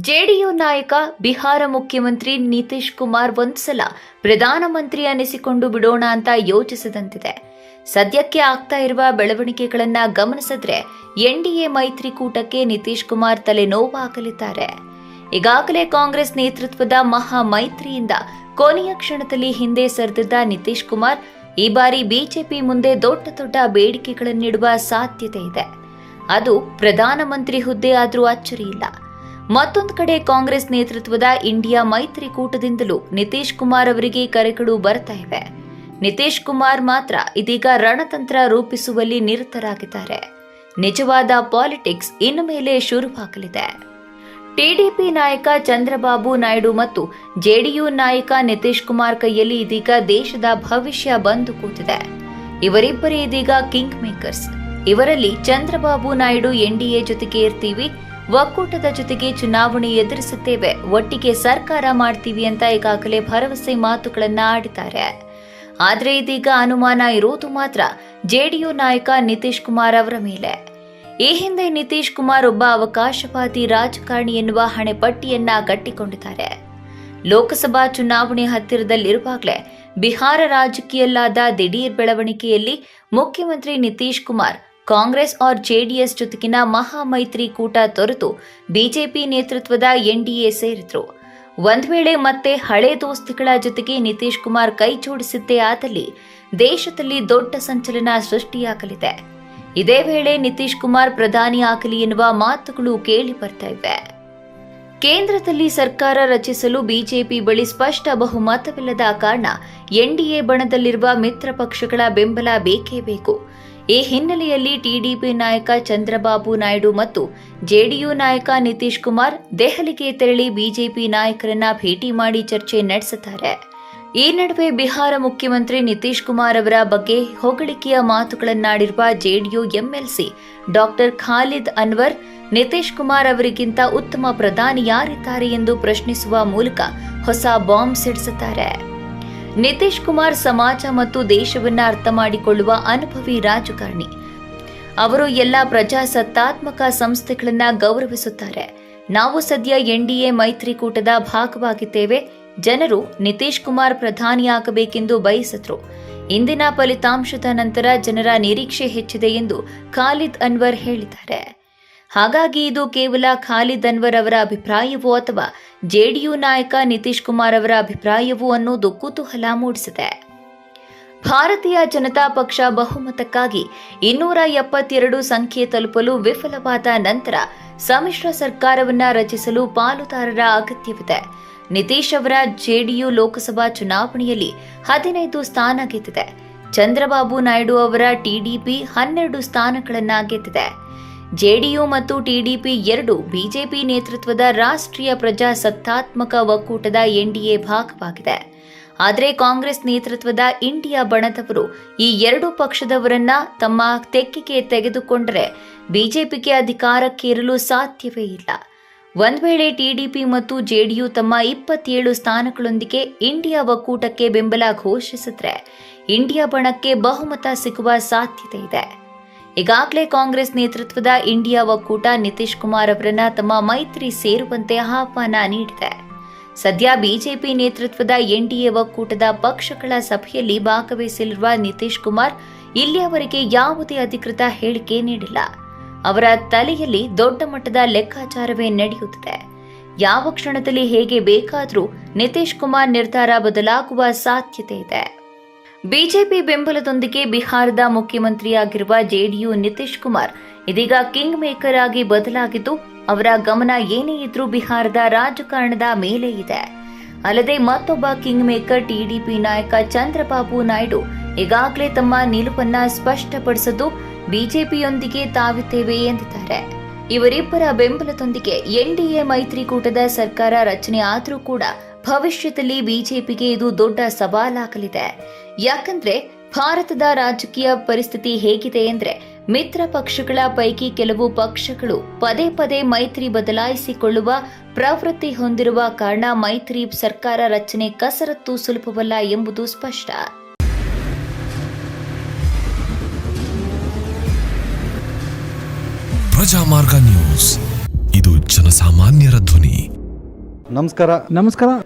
JDU ನಾಯಕ, ಬಿಹಾರ ಮುಖ್ಯಮಂತ್ರಿ ನಿತೀಶ್ ಕುಮಾರ್ ಒಂದ್ಸಲ ಪ್ರಧಾನಮಂತ್ರಿ ಅನಿಸಿಕೊಂಡು ಬಿಡೋಣ ಅಂತ ಯೋಚಿಸದಂತಿದೆ. ಸದ್ಯಕ್ಕೆ ಆಗ್ತಾ ಇರುವ ಬೆಳವಣಿಗೆಗಳನ್ನ ಗಮನಿಸಿದ್ರೆ ಎನ್ಡಿಎ ಮೈತ್ರಿಕೂಟಕ್ಕೆ ನಿತೀಶ್ ಕುಮಾರ್ ತಲೆನೋವಾಗಲಿದ್ದಾರೆ. ಈಗಾಗಲೇ ಕಾಂಗ್ರೆಸ್ ನೇತೃತ್ವದ ಮಹಾ ಮೈತ್ರಿಯಿಂದ ಕೊನೆಯ ಕ್ಷಣದಲ್ಲಿ ಹಿಂದೆ ಸರಿದಿದ್ದ ನಿತೀಶ್ ಕುಮಾರ್ ಈ ಬಾರಿ ಬಿಜೆಪಿ ಮುಂದೆ ದೊಡ್ಡ ದೊಡ್ಡ ಬೇಡಿಕೆಗಳನ್ನಿಡುವ ಸಾಧ್ಯತೆ ಇದೆ. ಅದು ಪ್ರಧಾನಮಂತ್ರಿ ಹುದ್ದೆ ಆದರೂ ಅಚ್ಚರಿ ಇಲ್ಲ. ಮತ್ತೊಂದು ಕಡೆ ಕಾಂಗ್ರೆಸ್ ನೇತೃತ್ವದ ಇಂಡಿಯಾ ಮೈತ್ರಿಕೂಟದಿಂದಲೂ ನಿತೀಶ್ ಕುಮಾರ್ ಅವರಿಗೆ ಕರೆಗಳು ಬರ್ತಾ ಇವೆ. ನಿತೀಶ್ ಕುಮಾರ್ ಮಾತ್ರ ಇದೀಗ ರಣತಂತ್ರ ರೂಪಿಸುವಲ್ಲಿ ನಿರತರಾಗಿದ್ದಾರೆ. ನಿಜವಾದ ಪಾಲಿಟಿಕ್ಸ್ ಇನ್ನು ಮೇಲೆ ಶುರುವಾಗಲಿದೆ. ಟಿಡಿಪಿ ನಾಯಕ ಚಂದ್ರಬಾಬು ನಾಯ್ಡು ಮತ್ತು ಜೆಡಿಯು ನಾಯಕ ನಿತೀಶ್ ಕುಮಾರ್ ಕೈಯಲ್ಲಿ ಇದೀಗ ದೇಶದ ಭವಿಷ್ಯ ಬಂದು ಕೂತಿದೆ. ಇವರಿಬ್ಬರೇ ಇದೀಗ ಕಿಂಗ್ ಮೇಕರ್ಸ್ ಇವರಲ್ಲಿ ಚಂದ್ರಬಾಬು ನಾಯ್ಡು ಎನ್ಡಿಎ ಜೊತೆಗೆ ಇರ್ತೀವಿ ಒಕ್ಕೂಟದ ಜೊತೆಗೆ ಚುನಾವಣೆ ಎದುರಿಸುತ್ತೇವೆ. ಒಟ್ಟಿಗೆ ಸರ್ಕಾರ ಮಾಡ್ತೀವಿ ಅಂತ ಈಗಾಗಲೇ ಭರವಸೆ ಮಾತುಗಳನ್ನ ಆಡಿದ್ದಾರೆ. ಆದರೆ ಇದೀಗ ಅನುಮಾನ ಇರೋದು ಮಾತ್ರ ಜೆಡಿಯು ನಾಯಕ ನಿತೀಶ್ ಕುಮಾರ್ ಅವರ ಮೇಲೆ. ಈ ಹಿಂದೆ ನಿತೀಶ್ ಕುಮಾರ್ ಒಬ್ಬ ಅವಕಾಶವಾದಿ ರಾಜಕಾರಣಿ ಎನ್ನುವ ಹಣೆಪಟ್ಟಿಯನ್ನ ಕಟ್ಟಿಕೊಂಡಿದ್ದಾರೆ ಲೋಕಸಭಾ ಚುನಾವಣೆ ಹತ್ತಿರದಲ್ಲಿರುವಾಗಲೇ ಬಿಹಾರ ರಾಜಕೀಯಲ್ಲಾದ ದಿಢೀರ್ ಬೆಳವಣಿಗೆಯಲ್ಲಿ ಮುಖ್ಯಮಂತ್ರಿ ನಿತೀಶ್ ಕುಮಾರ್ ಕಾಂಗ್ರೆಸ್ ಆರ್ ಜೆಡಿಎಸ್ ಜೊತೆಗಿನ ಮಹಾಮೈತ್ರಿ ಕೂಟ ತೊರೆದು ಬಿಜೆಪಿ ನೇತೃತ್ವದ ಎನ್ಡಿಎ ಸೇರಿದ್ರು. ಒಂದ್ ವೇಳೆ ಮತ್ತೆ ಹಳೆ ದೋಸ್ತಿಗಳ ಜೊತೆಗೆ ನಿತೀಶ್ ಕುಮಾರ್ ಕೈ ಜೋಡಿಸಿದ್ದೇ ಆದಲ್ಲಿ ದೇಶದಲ್ಲಿ ದೊಡ್ಡ ಸಂಚಲನ ಸೃಷ್ಟಿಯಾಗಲಿದೆ. ಇದೇ ವೇಳೆ ನಿತೀಶ್ ಕುಮಾರ್ ಪ್ರಧಾನಿ ಆಗಲಿ ಎನ್ನುವ ಮಾತುಗಳು ಕೇಳಿ ಬರ್ತಾ ಇವೆ. ಕೇಂದ್ರದಲ್ಲಿ ಸರ್ಕಾರ ರಚಿಸಲು ಬಿಜೆಪಿ ಬಳಿ ಸ್ಪಷ್ಟ ಬಹುಮತವಿಲ್ಲದ ಕಾರಣ ಎನ್ಡಿಎ ಬಣದಲ್ಲಿರುವ ಮಿತ್ರ ಪಕ್ಷಗಳ ಬೆಂಬಲ ಬೇಕೇ ಬೇಕು. ಈ ಹಿನ್ನೆಲೆಯಲ್ಲಿ ಟಿಡಿಪಿ ನಾಯಕ ಚಂದ್ರಬಾಬು ನಾಯ್ಡು ಮತ್ತು ಜೆಡಿಯು ನಾಯಕ ನಿತೀಶ್ ಕುಮಾರ್ ದೆಹಲಿಗೆ ತೆರಳಿ ಬಿಜೆಪಿ ನಾಯಕರನ್ನ ಭೇಟಿ ಮಾಡಿ ಚರ್ಚೆ ನಡೆಸುತ್ತಾರೆ. ಈ ನಡುವೆ ಬಿಹಾರ ಮುಖ್ಯಮಂತ್ರಿ ನಿತೀಶ್ ಕುಮಾರ್ ಅವರ ಬಗ್ಗೆ ಹೊಗಳಿಕೆಯ ಮಾತುಗಳನ್ನಾಡಿರುವ JDU MLC doctor Khalid Anwar, Nitish Kumar ಅವರಿಗಿಂತ ಉತ್ತಮ ಪ್ರಧಾನಿ ಯಾರಿದ್ದಾರೆ ಎಂದು ಪ್ರಶ್ನಿಸುವ ಮೂಲಕ ಹೊಸ ಬಾಂಬ್ ಸಿಡಿಸುತ್ತಾರೆ. ನಿತೀಶ್ ಕುಮಾರ್ ಸಮಾಜ ಮತ್ತು ದೇಶವನ್ನ ಅರ್ಥ ಮಾಡಿಕೊಳ್ಳುವ ಅನುಭವಿ ರಾಜಕಾರಣಿ. ಅವರು ಎಲ್ಲ ಪ್ರಜಾಸತ್ತಾತ್ಮಕ ಸಂಸ್ಥೆಗಳನ್ನ ಗೌರವಿಸುತ್ತಾರೆ. ನಾವು ಸದ್ಯ ಎನ್ಡಿಎ ಮೈತ್ರಿಕೂಟದ ಭಾಗವಾಗಿದ್ದೇವೆ. ಜನರು ನಿತೀಶ್ ಕುಮಾರ್ ಪ್ರಧಾನಿಯಾಗಬೇಕೆಂದು ಬಯಸಿದ್ರು. ಇಂದಿನ ಫಲಿತಾಂಶದ ನಂತರ ಜನರ ನಿರೀಕ್ಷೆ ಹೆಚ್ಚಿದೆ ಎಂದು ಖಾಲಿದ್ ಅನ್ವರ್ ಹೇಳಿದ್ದಾರೆ. ಹಾಗಾಗಿ ಇದು ಕೇವಲ ಖಾಲಿದ್ ಅನ್ವರ್ ಅವರ ಅಭಿಪ್ರಾಯವೋ ಅಥವಾ ಜೆಡಿಯು ನಾಯಕ ನಿತೀಶ್ ಕುಮಾರ್ ಅವರ ಅಭಿಪ್ರಾಯವೋ ಅನ್ನೋದು ಕುತೂಹಲ ಮೂಡಿಸಿದೆ. ಭಾರತೀಯ ಜನತಾ ಪಕ್ಷ ಬಹುಮತಕ್ಕಾಗಿ ಇನ್ನೂರ ಎಪ್ಪತ್ತೆರಡು ಸಂಖ್ಯೆ ತಲುಪಲು ವಿಫಲವಾದ ನಂತರ ಸಮ್ಮಿಶ್ರ ಸರ್ಕಾರವನ್ನ ರಚಿಸಲು ಪಾಲುದಾರರ ಅಗತ್ಯವಿದೆ. ನಿತೀಶ್ ಅವರ ಜೆಡಿಯು ಲೋಕಸಭಾ ಚುನಾವಣೆಯಲ್ಲಿ ಹದಿನೈದು ಸ್ಥಾನ ಗೆದ್ದಿದೆ. ಚಂದ್ರಬಾಬು ನಾಯ್ಡು ಅವರ ಟಿಡಿಪಿ ಹನ್ನೆರಡು ಸ್ಥಾನಗಳನ್ನ ಗೆದ್ದಿದೆ. ಜೆಡಿಯು ಮತ್ತು ಟಿಡಿಪಿ ಎರಡು ಬಿಜೆಪಿ ನೇತೃತ್ವದ ರಾಷ್ಟ್ರೀಯ ಪ್ರಜಾಸತ್ತಾತ್ಮಕ ಒಕ್ಕೂಟದ ಎನ್ಡಿಎ ಭಾಗವಾಗಿದೆ. ಆದರೆ ಕಾಂಗ್ರೆಸ್ ನೇತೃತ್ವದ ಇಂಡಿಯಾ ಬಣದವರು ಈ ಎರಡು ಪಕ್ಷದವರನ್ನ ತಮ್ಮ ತೆಕ್ಕಿಗೆ ತೆಗೆದುಕೊಂಡರೆ ಬಿಜೆಪಿಗೆ ಅಧಿಕಾರಕ್ಕೇರಲು ಸಾಧ್ಯವೇ ಇಲ್ಲ. ಒಂದು ವೇಳೆ ಟಿಡಿಪಿ ಮತ್ತು ಜೆಡಿಯು ತಮ್ಮ ಇಪ್ಪತ್ತೇಳು ಸ್ಥಾನಗಳೊಂದಿಗೆ ಇಂಡಿಯಾ ಒಕ್ಕೂಟಕ್ಕೆ ಬೆಂಬಲ ಘೋಷಿಸಿದ್ರೆ ಇಂಡಿಯಾ ಬಣಕ್ಕೆ ಬಹುಮತ ಸಿಗುವ ಸಾಧ್ಯತೆ ಇದೆ. ಈಗಾಗಲೇ ಕಾಂಗ್ರೆಸ್ ನೇತೃತ್ವದ ಇಂಡಿಯಾ ಒಕ್ಕೂಟ ನಿತೀಶ್ ಕುಮಾರ್ ಅವರನ್ನ ತಮ್ಮ ಮೈತ್ರಿ ಸೇರುವಂತೆ ಆಹ್ವಾನ ನೀಡಿದೆ. ಸದ್ಯ ಬಿಜೆಪಿ ನೇತೃತ್ವದ ಎನ್ಡಿಎ ಒಕ್ಕೂಟದ ಪಕ್ಷಗಳ ಸಭೆಯಲ್ಲಿ ಭಾಗವಹಿಸಲಿರುವ ನಿತೀಶ್ ಕುಮಾರ್ ಇಲ್ಲಿಯವರೆಗೆ ಯಾವುದೇ ಅಧಿಕೃತ ಹೇಳಿಕೆ ನೀಡಿಲ್ಲ. ಅವರ ತಲೆಯಲ್ಲಿ ದೊಡ್ಡ ಮಟ್ಟದ ಲೆಕ್ಕಾಚಾರವೇ ನಡೆಯುತ್ತಿದೆ. ಯಾವ ಕ್ಷಣದಲ್ಲಿ ಹೇಗೆ ಬೇಕಾದರೂ ನಿತೀಶ್ ಕುಮಾರ್ ನಿರ್ಧಾರ ಬದಲಾಗುವ ಸಾಧ್ಯತೆ ಇದೆ. ಬಿಜೆಪಿ ಬೆಂಬಲದೊಂದಿಗೆ ಬಿಹಾರದ ಮುಖ್ಯಮಂತ್ರಿಯಾಗಿರುವ ಜೆಡಿಯು ನಿತೀಶ್ ಕುಮಾರ್ ಇದೀಗ ಕಿಂಗ್ ಮೇಕರ್ ಆಗಿ ಬದಲಾಗಿದ್ದು, ಅವರ ಗಮನ ಏನೇ ಇದ್ರೂ ಬಿಹಾರದ ರಾಜಕಾರಣದ ಮೇಲೆ ಇದೆ. ಅಲ್ಲದೆ ಮತ್ತೊಬ್ಬ ಕಿಂಗ್ ಮೇಕರ್ ಟಿಡಿಪಿ ನಾಯಕ ಚಂದ್ರಬಾಬು ನಾಯ್ಡು ಈಗಾಗಲೇ ತಮ್ಮ ನಿಲುವನ್ನ ಸ್ಪಷ್ಟಪಡಿಸಿದ್ದು, ಬಿಜೆಪಿಯೊಂದಿಗೆ ತಾವಿದ್ದೇವೆ ಎಂದಿದ್ದಾರೆ. ಇವರಿಬ್ಬರ ಬೆಂಬಲದೊಂದಿಗೆ ಎನ್ಡಿಎ ಮೈತ್ರಿಕೂಟದ ಸರ್ಕಾರ ರಚನೆ ಆದರೂ ಕೂಡ ಭವಿಷ್ಯದಲ್ಲಿ ಬಿಜೆಪಿಗೆ ಇದು ದೊಡ್ಡ ಸವಾಲಾಗಲಿದೆ. ಯಾಕಂದ್ರೆ ಭಾರತದ ರಾಜಕೀಯ ಪರಿಸ್ಥಿತಿ ಹೇಗಿದೆ ಅಂದ್ರೆ ಮಿತ್ರ ಪಕ್ಷಗಳ ಪೈಕಿ ಕೆಲವು ಪಕ್ಷಗಳು ಪದೇ ಪದೇ ಮೈತ್ರಿ ಬದಲಾಯಿಸಿಕೊಳ್ಳುವ ಪ್ರವೃತ್ತಿ ಹೊಂದಿರುವ ಕಾರಣ ಮೈತ್ರಿ ಸರ್ಕಾರ ರಚನೆ ಕಸರತ್ತು ಸುಲಭವಲ್ಲ ಎಂಬುದು ಸ್ಪಷ್ಟ. ಪ್ರಜಾಮಾರ್ಗ ನ್ಯೂಸ್. ಇದು ಜನಸಾಮಾನ್ಯರ ಧ್ವನಿ. ನಮಸ್ಕಾರ. ನಮಸ್ಕಾರ.